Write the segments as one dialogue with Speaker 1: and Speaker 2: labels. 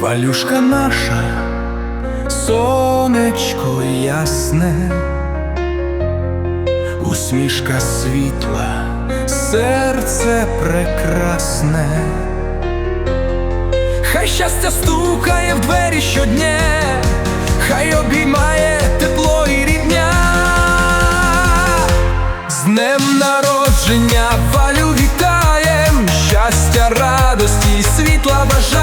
Speaker 1: Валюшка наша, сонечко ясне, усмішка світла, серце прекрасне, хай щастя стукає в двері щодня, хай обіймає тепло і рідня. З днем народження Валю вітаєм, щастя, радості, світла бажаєм,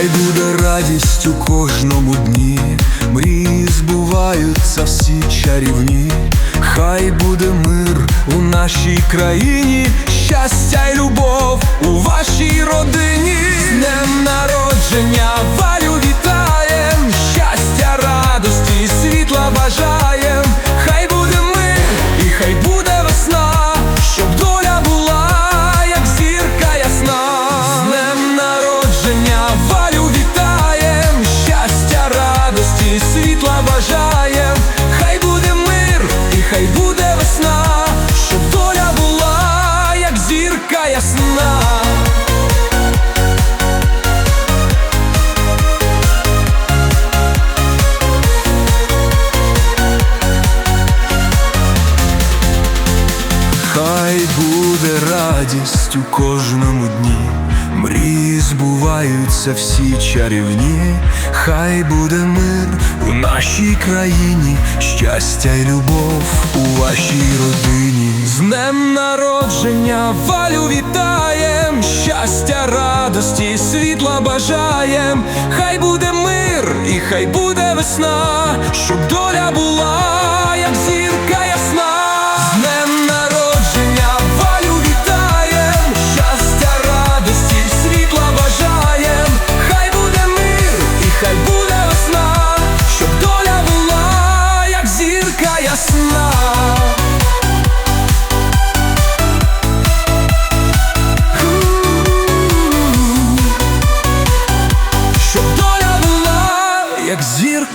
Speaker 1: Хай буде радість у кожному дні, мрії збуваються всі чарівні, хай буде мир у нашій країні, щастя й любов у вашій зірка ясна. Хай буде радість у кожному дні, мрії збуваються всі чарівні, хай буде мир у нашій країні, щастя й любов у вашій родині. З днем народження Валю вітаєм, щастя, радості, світла бажаєм, хай буде мир і хай буде весна, щоб доля була, як зірка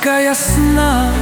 Speaker 1: ясна.